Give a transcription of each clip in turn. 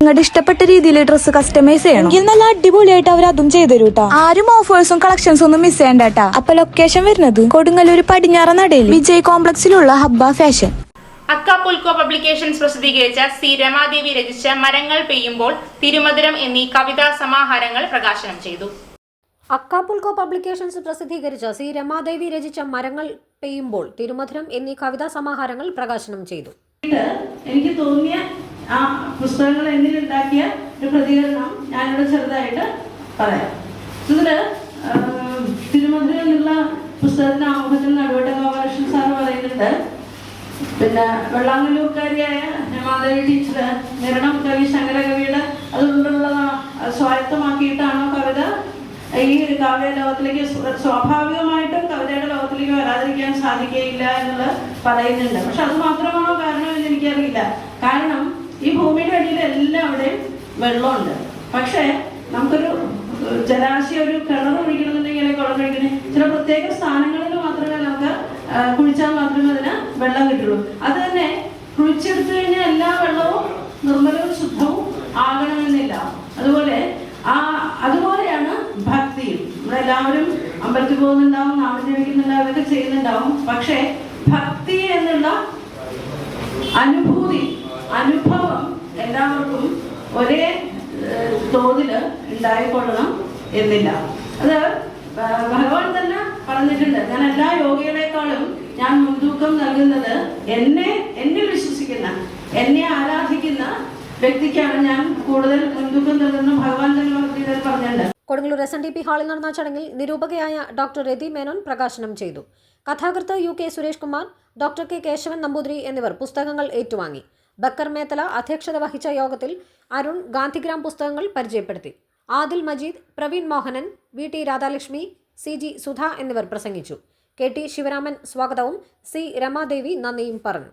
നിങ്ങളുടെ ഇഷ്ടപ്പെട്ട രീതിയിൽ ഡ്രസ്സ് കസ്റ്റമൈസ് ചെയ്യണം? എങ്കിൽ നല്ല അടിപൊളിയായിട്ട് അവർ അതും ചെയ്തു കേട്ടോ ആരും ഓഫേഴ്സും കളക്ഷൻസും ഒന്നും മിസ് ചെയ്യണ്ട കേട്ടാ അപ്പൊ ലൊക്കേഷൻ വരുന്നത്? കൊടുങ്ങല്ലൂർ പടിഞ്ഞാറ നടയിൽ വിജയ് കോംപ്ലക്സിലുള്ള ഹബ്ബ ഫാഷൻ അക്കാപുൽക്കോ പബ്ലിക്കേഷൻസ് പ്രസിദ്ധീകരിച്ച സി രമാദേവി രചിച്ച മരങ്ങൾ പെയ്യുമ്പോൾ തിരുമധുരം എന്നീ കവിതാ സമാഹാരങ്ങൾ പ്രകാശനം ചെയ്തു. അക്കാപുൽക്കോ പബ്ലിക്കേഷൻസ് പ്രസിദ്ധീകരിച്ച സി രമാദേവി രചിച്ച മരങ്ങൾ പെയ്യുമ്പോൾ തിരുമധുരം എന്നീ കവിതാ സമാഹാരങ്ങൾ പ്രകാശനം ചെയ്തു. എനിക്ക് തോന്നിയ ആ പുസ്തകങ്ങൾ എന്നിലുണ്ടാക്കിയ ഒരു പ്രതികരണം ഞാനിവിടെ ചെറുതായിട്ട് പറയാം. ഇതിൽ ആഹ്, പുസ്തകത്തിന് ആമുഖത്തിൽ നടുവട്ട ഗോപാലകൃഷ്ണൻ സാറ് പറയുന്നുണ്ട്. പിന്നെ വെള്ളാങ്ങല്ലൂർക്കാരിയായ ഹേമാദേവി ടീച്ചർ നിരണം കവി ശങ്കരകവിയുടെ അതുകൊണ്ടുള്ള സ്വായത്തമാക്കിയിട്ടാണോ കവിത? ഈ ഒരു കാവ്യ ലോകത്തിലേക്ക് സ്വ- സ്വാഭാവികമായിട്ടും കവിതയുടെ ലോകത്തിലേക്ക് വരാതിരിക്കാൻ സാധിക്കുകയില്ല എന്നുള്ളത് പറയുന്നുണ്ട്. പക്ഷെ അത് മാത്രമാണോ കാരണം എന്ന് എനിക്കറിയില്ല. കാരണം ഈ ഭൂമിയുടെ അടിയിൽ എല്ലാം അവിടെ വെള്ളമുണ്ട്. പക്ഷേ നമുക്കൊരു ജലാശയം ഒരു കിണർ ഒഴിക്കണമെന്നുണ്ടെങ്കിൽ കുളം കഴിക്കണേ ചില പ്രത്യേക സ്ഥാനങ്ങളിൽ മാത്രമേ നമുക്ക് കുഴിച്ചാൽ മാത്രമേ അതിന് വെള്ളം കിട്ടുള്ളൂ. അത് തന്നെ കുഴിച്ചെടുത്തു കഴിഞ്ഞാൽ എല്ലാ വെള്ളവും നിർമ്മലവും ശുദ്ധവും ആകണമെന്നില്ല. അതുപോലെ ആ അതുപോലെയാണ് ഭക്തിയും. നമ്മളെല്ലാവരും അമ്പലത്തിൽ പോകുന്നുണ്ടാവും നാമം ജപിക്കുന്നുണ്ടാവും ഇതൊക്കെ ചെയ്യുന്നുണ്ടാവും. പക്ഷേ ഭക്തി എന്നുള്ള അനുഭൂതി അനുഭവം എല്ലാവർക്കും ഒരേ തോതിൽ ഉണ്ടായിക്കൊള്ളണം എന്നില്ല. അത് ഭഗവാൻ തന്നെ പറഞ്ഞിട്ടുണ്ട് ഞാൻ എല്ലാ യോഗികളെക്കാളും ഞാൻ മുൻതൂക്കം നൽകുന്നത് എന്നെ എന്നിൽ വിശ്വസിക്കുന്ന എന്നെ ആരാധിക്കുന്ന വ്യക്തിക്കാണ് ഞാൻ കൂടുതൽ മുൻതൂക്കം നൽകുന്ന ഭഗവാൻ തന്നെ പറഞ്ഞിട്ടുണ്ട്. Kodungallur S N D P ഹാളിൽ നടന്ന ചടങ്ങിൽ നിരൂപകയായ ഡോക്ടർ രതി മേനോൻ പ്രകാശനം ചെയ്തു. കഥാകൃത്ത് U K Suresh Kumar doctor K Keshavan Namboothiri എന്നിവർ പുസ്തകങ്ങൾ ഏറ്റുവാങ്ങി. ബക്കർ മേത്തല അധ്യക്ഷത വഹിച്ച യോഗത്തിൽ അരുൺ ഗാന്ധിഗ്രാം പുസ്തകങ്ങൾ പരിചയപ്പെടുത്തി. Adil Majeed Praveen Mohanan V T Radhalakshmi C G Sudha എന്നിവർ പ്രസംഗിച്ചു. കെ ടി ശിവരാമൻ സ്വാഗതവും സി രമാദേവി നന്ദിയും പറഞ്ഞു.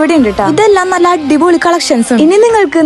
ഇവിടെ ഉണ്ട് കേട്ടോ ഇതെല്ലാം നല്ല അടിപൊളി കളക്ഷൻസ് ഇനി നിങ്ങൾക്ക്